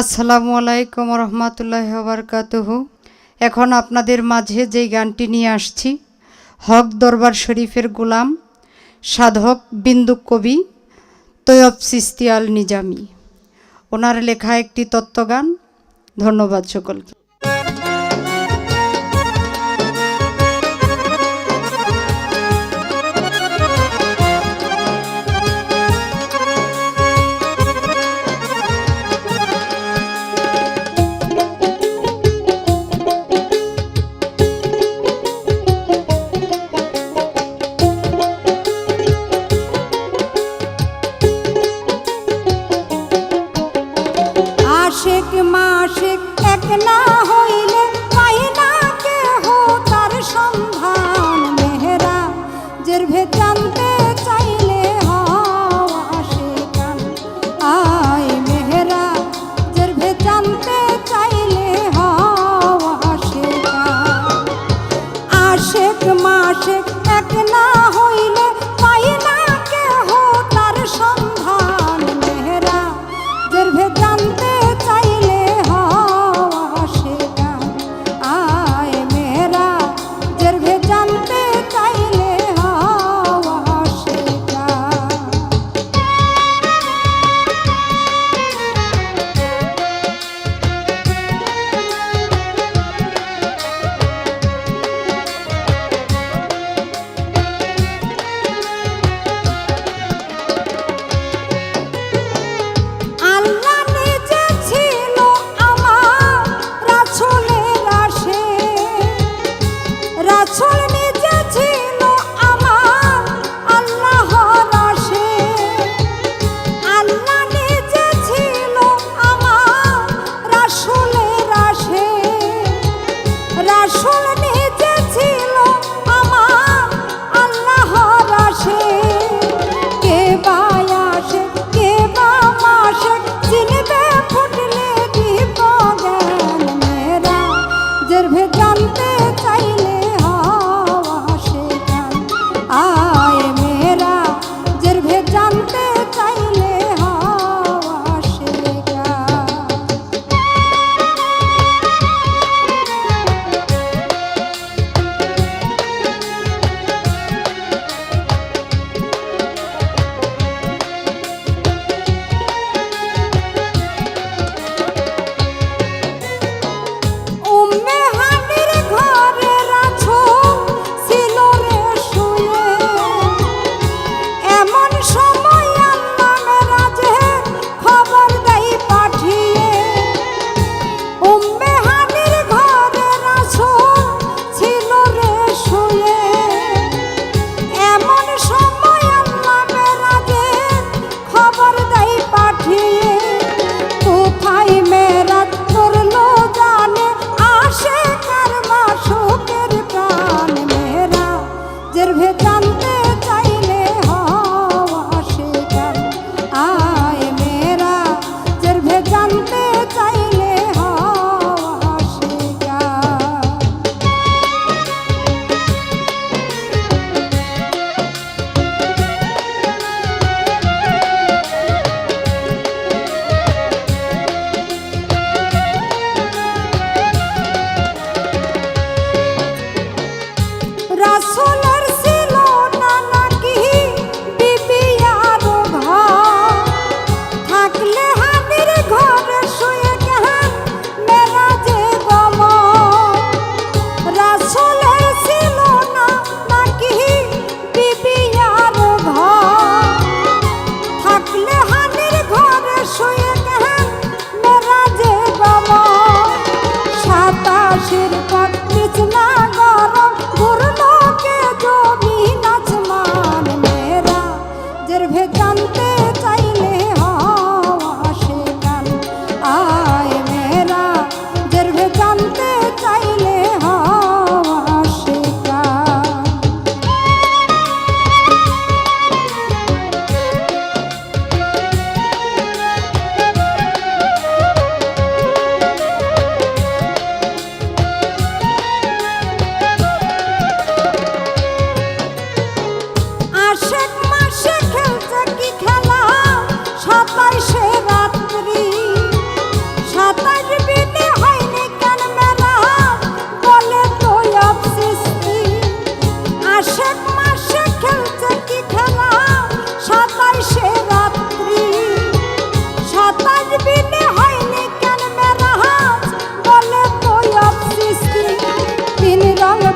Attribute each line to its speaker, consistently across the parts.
Speaker 1: আসসালামু আলাইকুম রহমতুল্লাহ বরকাতহ। এখন আপনাদের মাঝে যে গানটি নিয়ে আসছি, হক দরবার শরীফের গোলাম সাধক বিন্দু কবি তৈয়ব সিস্তিয়াল নিজামি। ওনার লেখা একটি তত্ত্বগান, ধন্যবাদ সকলকে।
Speaker 2: Come on.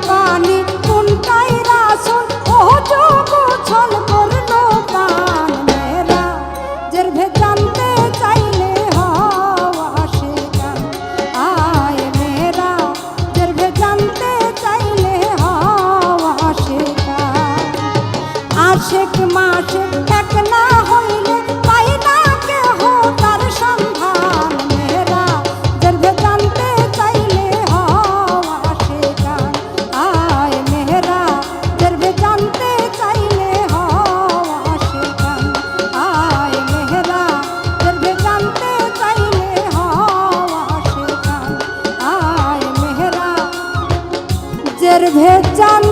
Speaker 2: পান দুধের ভেজাল